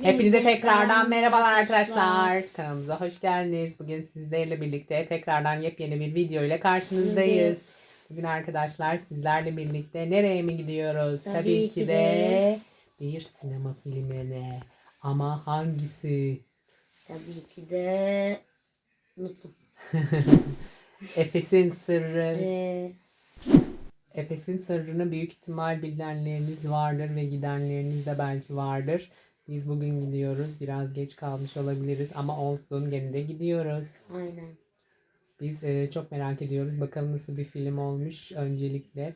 Hepinize tekrardan merhabalar arkadaşlar. Kanalımıza hoş geldiniz. Bugün sizlerle birlikte tekrardan yepyeni bir video ile karşınızdayız. Bugün arkadaşlar sizlerle birlikte nereye mi gidiyoruz? Tabii ki ki de bir sinema filmine. Ama hangisi? Tabii ki de unuttum. Efes'in Sırrı. Efes'in sırrını büyük ihtimal bilenleriniz vardır ve gidenleriniz de belki vardır. Biz bugün gidiyoruz. Biraz geç kalmış olabiliriz ama olsun gene de gidiyoruz. aynen. Biz e, çok merak ediyoruz. Bakalım nasıl bir film olmuş öncelikle.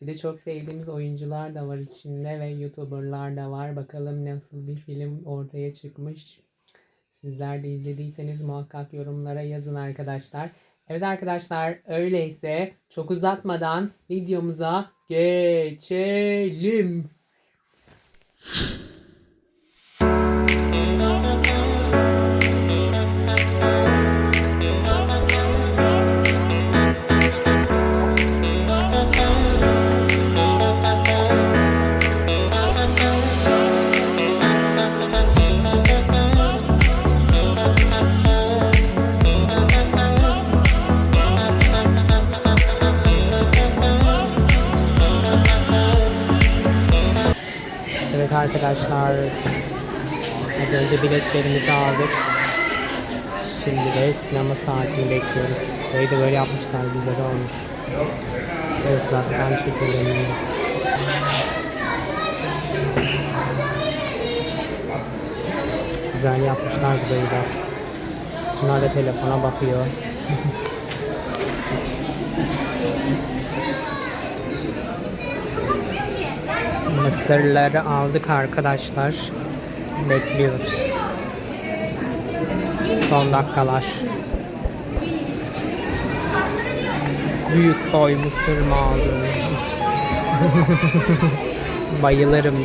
Bir de çok sevdiğimiz oyuncular da var içinde ve YouTuber'lar da var. Bakalım nasıl bir film ortaya çıkmış. Sizler de izlediyseniz muhakkak yorumlara yazın arkadaşlar. Evet arkadaşlar öyleyse çok uzatmadan videomuza geçelim. Arkadaşlar az önce biletlerimizi aldık. Şimdi de sinema saatini bekliyoruz. Burayı da böyle yapmışlar güzel olmuş. Uzaktan şekilleniyor. Güzel yapmışlar burayı da. Şunlar da telefona bakıyor. Mısırları aldık arkadaşlar. Bekliyoruz. Son dakikalar. Büyük boy mısır mı aldın? Bayılırım.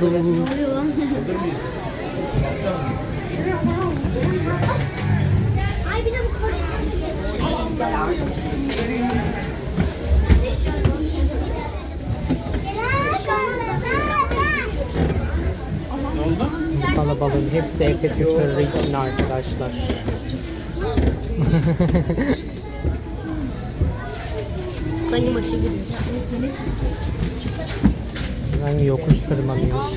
Ay bir Kalabalığın hepsi Efes'in sırrı için arkadaşlar. Sanki maçı gibi. Yani yokuş tırmanıyoruz.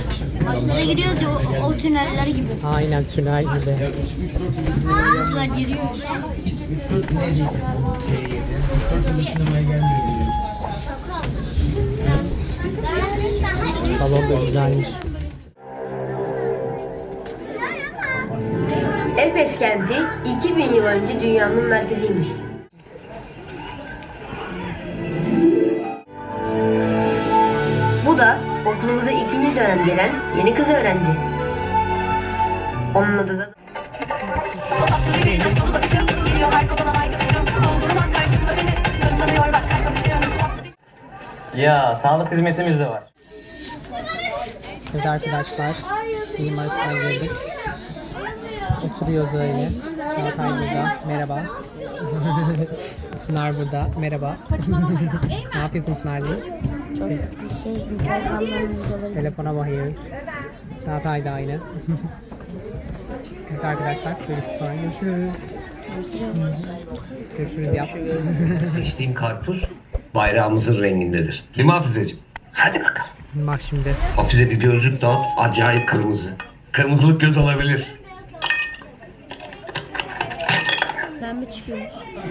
Maçlara giriyoruz ya o, o tüneller gibi. Aynen tünel gibi. Bunlar giriyor. Salon da güzelmiş. Efes kenti 2000 yıl önce dünyanın merkeziymiş. Okulumuza ikinci dönem gelen yeni kız öğrenci. Onun adı da Ya sağlık hizmetimiz de var. Evet arkadaşlar. Arasına girdik. Oturuyoruz öyle. Çağatay burada. Merhaba. Çınar burada. Merhaba. ne yapıyorsun Çınar'cığım? Şey Telefona bakıyor. Çağatay da aynı. evet arkadaşlar. Görüşürüz sonra görüşürüz. Görüşürüz yap. Seçtiğim karpuz bayrağımızın rengindedir. Değil mi Hafizeciğim? Hadi bakalım. Bak şimdi. Hafize bir gözlük de al. Acayip kırmızı. Kırmızılık göz olabilir.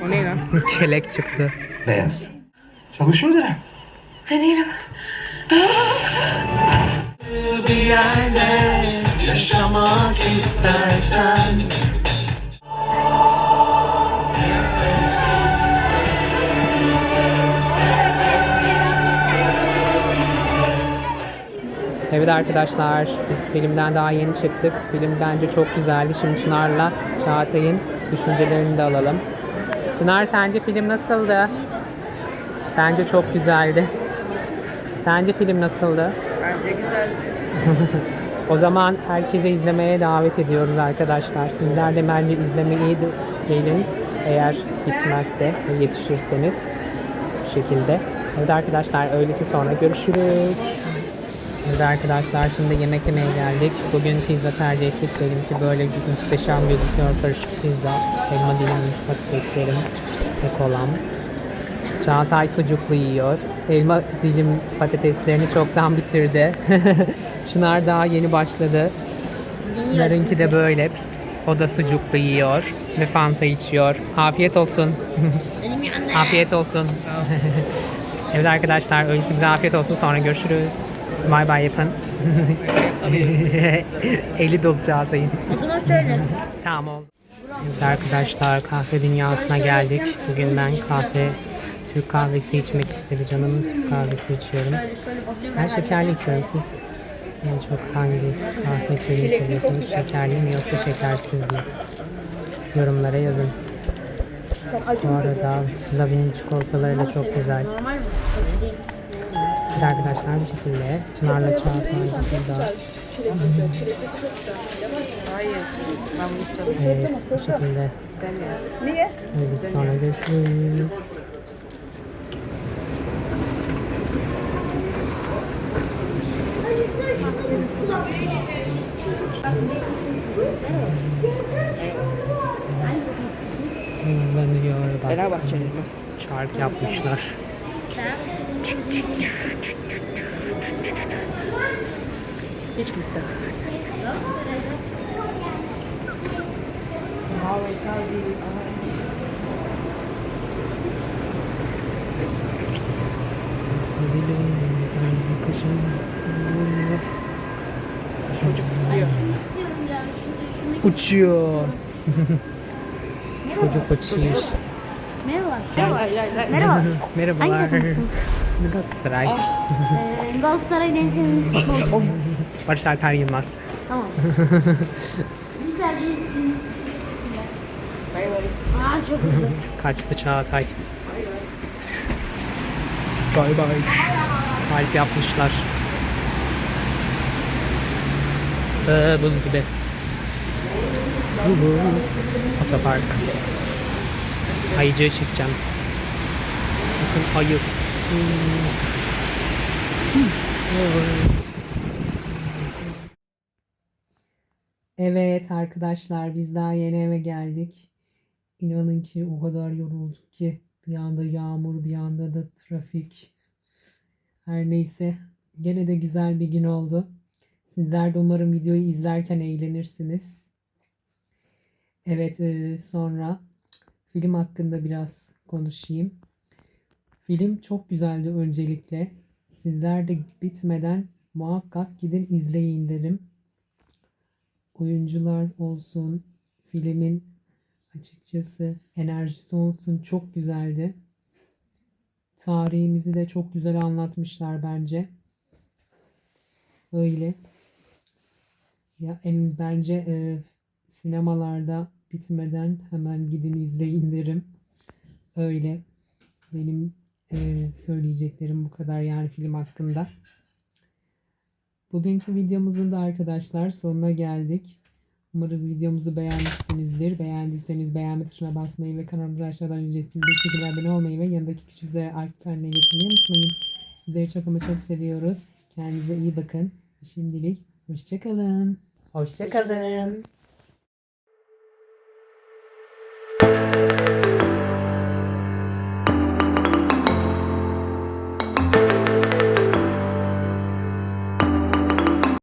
O ne lan? Kelek çıktı. Beyaz. Çalışıyor da. Deneyelim bir yerde yaşamak istersen Evet arkadaşlar biz filmden daha yeni çıktık. Film bence çok güzeldi. Şimdi Çınar'la Çağatay'ın düşüncelerini de alalım. Çınar sence film nasıldı? Bence çok güzeldi. Sence film nasıldı? Bence güzeldi. O zaman herkese izlemeye davet ediyoruz arkadaşlar. Sizler de bence izlemeyi de gelin. Eğer bitmezse ve yetişirseniz bu şekilde. Evet arkadaşlar öğlesi sonra görüşürüz. Evet arkadaşlar şimdi yemek yemeye geldik. Bugün pizza tercih ettik. Benimki böyle muhteşem gözüküyor. Karışık pizza. Elma dilim patateslerim kolam. Çağatay sucuklu yiyor. Elma dilim patateslerini çoktan bitirdi. Çınar daha yeni başladı. Çınar'ınki de böyle. O da sucuklu yiyor ve fanta içiyor. Afiyet olsun. afiyet olsun. evet arkadaşlar öyleyse afiyet olsun sonra görüşürüz. Bay bay yapın. Eli dolu Çağatay'ın. Tamam oldu. Evet arkadaşlar kahve dünyasına geldik. Bugün ben kahve, Türk kahvesi içmek istedi canım. Türk kahvesi içiyorum. Ben şekerli içiyorum. Siz en çok hangi kahve türünü seviyorsunuz? Şekerli mi yoksa şekersiz mi? Yorumlara yazın. Bu arada Lavin'in çikolataları da çok güzel. Evet arkadaşlar bu şekilde Çınar'la Çağatay burada. Evet bu şekilde. Niye? Evet sonra görüşürüz. Kullanıyor bak. Fenerbahçeli mi? Çark yapmışlar. Hiç kimse. Uçuyor. Çocuk uçuyor. Merhaba. Gel. Merhaba. Merhabalar. Hangi takımsınız? Galatasaray. Ee, Galatasaray'ın en sevdiğiniz futbolcu. Barış Alper Yılmaz. tamam. Siz tercih ettiğiniz. Aa çok hızlı. Kaçtı Çağatay. Bay bay. Kalp yapmışlar. Ee, buz gibi. Uhu. Otopark. Ayıcığı çekeceğim. Bakın ayı. Evet arkadaşlar biz daha yeni eve geldik. İnanın ki o kadar yorulduk ki bir anda yağmur bir anda da trafik. Her neyse gene de güzel bir gün oldu. Sizler de umarım videoyu izlerken eğlenirsiniz. Evet e, sonra film hakkında biraz konuşayım. Film çok güzeldi öncelikle. Sizler de bitmeden muhakkak gidin izleyin derim. Oyuncular olsun, filmin açıkçası enerjisi olsun çok güzeldi. Tarihimizi de çok güzel anlatmışlar bence. Öyle. Ya en bence e, sinemalarda bitmeden hemen gidin izleyin derim. Öyle. Benim e, söyleyeceklerim bu kadar yani film hakkında. Bugünkü videomuzun da arkadaşlar sonuna geldik. Umarız videomuzu beğenmişsinizdir. Beğendiyseniz beğenme tuşuna basmayı ve kanalımıza aşağıdan ücretsiz bir şekilde abone olmayı ve yanındaki küçük zil haline getirmeyi unutmayın. Sizleri çok ama çok seviyoruz. Kendinize iyi bakın. Şimdilik hoşçakalın. Hoşçakalın.